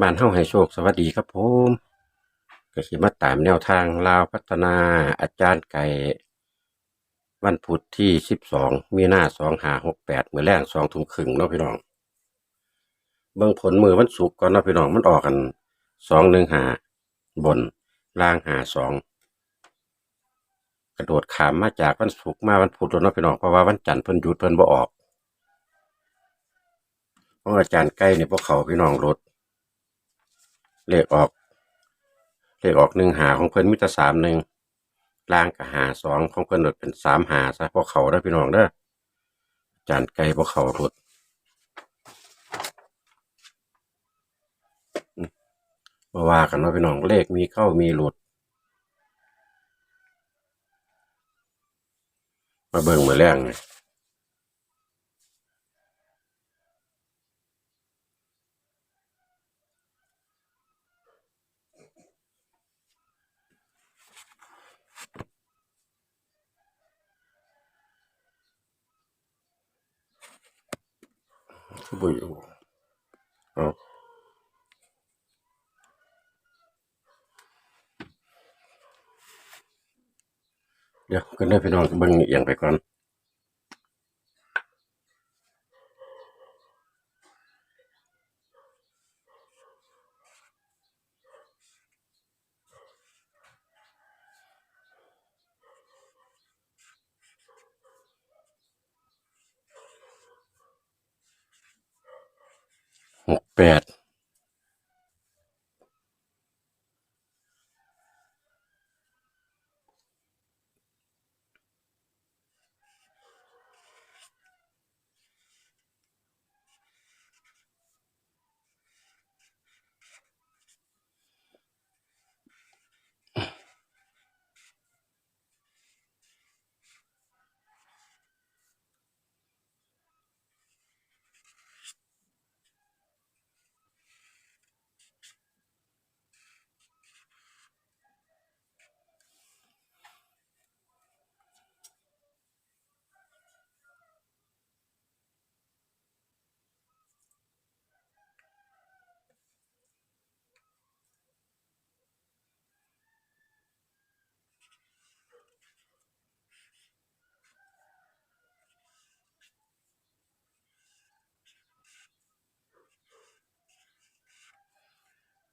บ้านเฮาให้โชคสวัสดีครับผมก็สิมาตามแนวทางลาวพัฒนาอาจารย์ไก่ วันพุธที่12มีนา2568มื้อแรง2ทุ่มครึ่งเนาะพี่น้องเบิ่งผลมือวันศุกร์ก่อนเนาะพี่น้องมันออกกัน215บนล่าง52กระโดดขามมาจากวันศุกร์มาวันพุธแล้วเนาะพี่น้องเพราะว่าวันจันทร์เพิ่นหยุดเพิ่นบ่ออกเพราะอาจารย์ไก่นี่พวกเขาพี่น้องรถ เลขออก เลขออกหนึ่งหาของเพิ่นมิตรสามหนึ่งล่างกับหาสองของเพิ่นหลดเป็นสามหาซะพวกเขาได้พี่น้องเด้อจานไก่พวกเขาหลดมาว่ากันเนาพี่น้องเลขมีเข้ามีหลุด มาเบิ่งมือแรงไงคือบุย เอาเดี๋ยวกันเด้พี่น้องเบิ่งเอียงไปก่อน แปด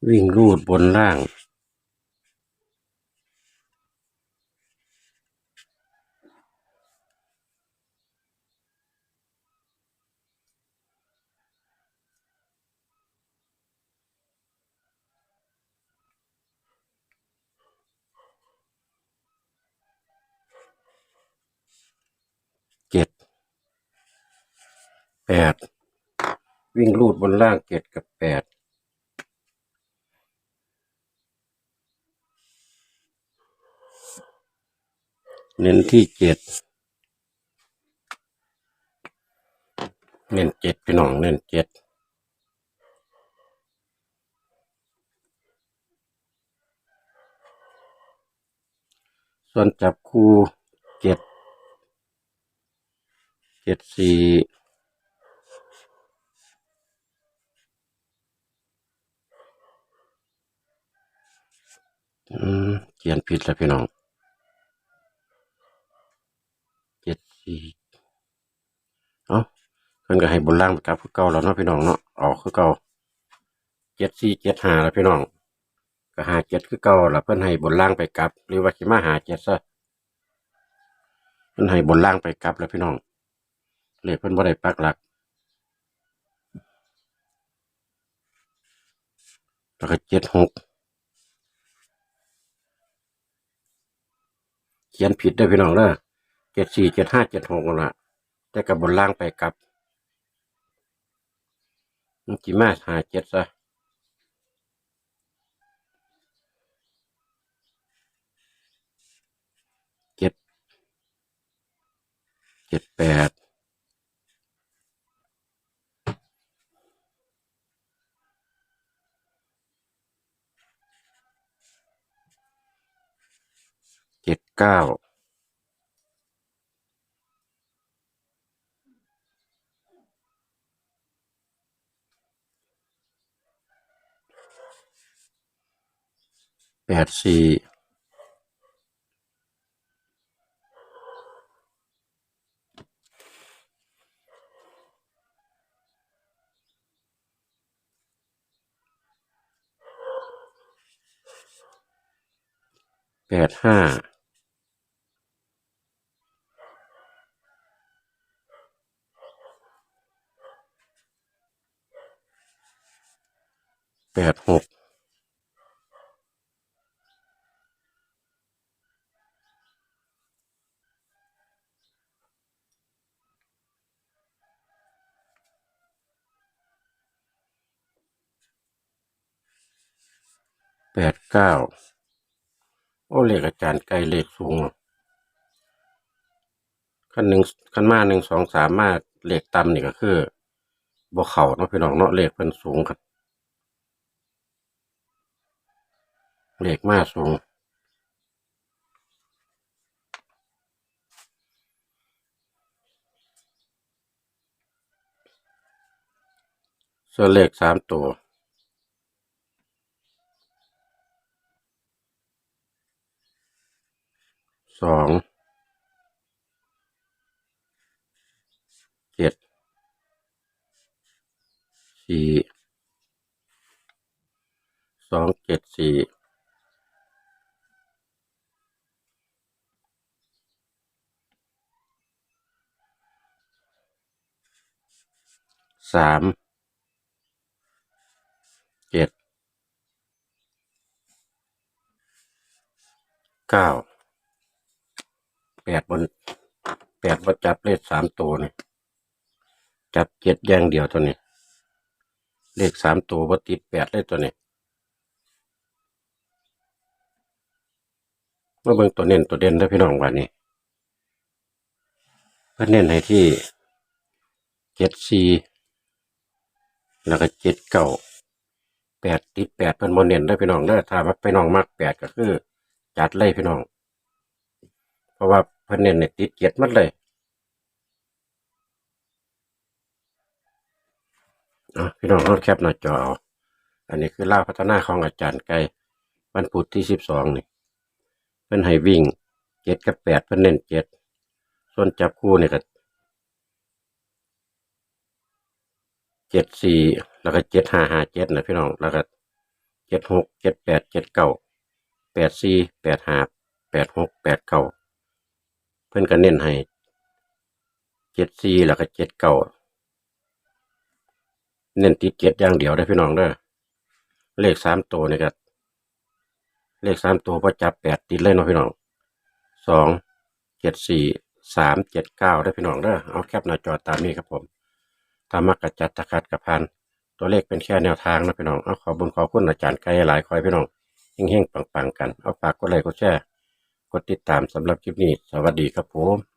วิ่งรูดบนล่าง เจ็ด แปด วิ่งรูดบนล่างเจ็ดกับแปด เน้นที่เจ็ดเน้นเจ็ดพี่น้องเน้นเจ็ดส่วนจับคู่เจ็ดเจ็ดสี่อืมเขียนผิดแล้วพี่น้องเจ็ดสี่เอ้าเพิ่นก็ให้บนล่างไปกลับคือเก่าแล้วเนาะพี่น้องเนาะออกคือเก่าเจ็ดสี่เจ็ดห้าแล้วพี่น้องก็หาเจ็ดคือเก่าแล้วเพิ่นให้บนล่างไปกลับ หรือว่าสิมาหาเจ็ดซะเพิ่นให้บนล่างไปกลับแล้วพี่น้องเลขเพิ่นบ่ได้ปักหลักแล้วก็เจ็ดหกเขียนผิดเด้พี่น้องเด้อเจ็ดสี่เจ็ดห้าเจ็ดหกนั่นล่ะแต่กับบนล่างไปกลับ มันกี่มาหาเจ็ดซะเจ็ดเจ็ดแปดเจ็ดเก้า แปดสี่แปดห้าแปดหก แปดเก้าโอ้เลขอาจารย์ไกลเลขสูงเนอะขั้นหนึ่งขั้นมาหนึ่งสองสามมาเลขต่ำนี่ก็คือบ่เข่าเนาะพี่น้องเนาะเลขเพิ่นสูงครับเลขมาสูงส่วนเลขสามตัว สองเจ็ดสี่สองเจ็ดสี่สามเจ็ดเก้า แปดบนแปดบนจับเลขสามตัวนี่จับเจ็ดอย่างเดียวตัวนี้ เลขสามตัวบติดแปดเลยตัวนี้เมื่อเบิ่งตัวเน้นตัวเด่นแล้วพี่น้องวันนี้เพื่อเน้นให้ที่เจ็ดสี่แล้วก็เจ็ดเก้าแปดติดแปดเพิ่นโมเน้นได้พี่น้องเด้อถ้าว่าพี่น้องมักแปดก็คือ จัดเลยพี่น้อง ราะว่าเพิ่นเน้นในติดเจ็ดมัดเลยอะพี่น้องรถแคปหน้าจอเอาอันนี้คือล่าพัฒนาของอาจารย์ไกลวันพุธที่สิบสองนี่เพิ่นให้วิ่งเจ็ดกับแปดเพิ่นเน้นเจ็ดส่วนจับคู่นี่ก็เจ็ดสี่แล้วก็เจ็ดห้าห้าเจ็ดนะพี่น้องแล้วก็เจ็ดหกเจ็ดแปดเจ็ดเก้าแปดสี่แปดห้าแปดหกแปดเก้า เพิ่นก็เน้นให้เจ็ดสี่แล้วก็เจ็ดเก้าเน้นติดเจ็ดอย่างเดียวได้พี่น้องเด้อเลขสามตัวนี่ก็เลขสามตัวพอจับแปดติดเลยเนาะพี่น้องสองเจ็ดสี่สามเจ็ดเก้าได้พี่น้องเด้อเอาแคปหน้าจอตามนี้ครับผมถ้ามักกระจัดตะขัดกระพันตัวเลขเป็นแค่แนวทางนะพี่น้องเอาขอบุญขอบคุณอาจารย์ไกลหลายคอยพี่น้องเฮงๆปังๆกันเอาฝากกดไลค์กดแชร์ กดติดตามสำหรับคลิปนี้ สวัสดีครับผม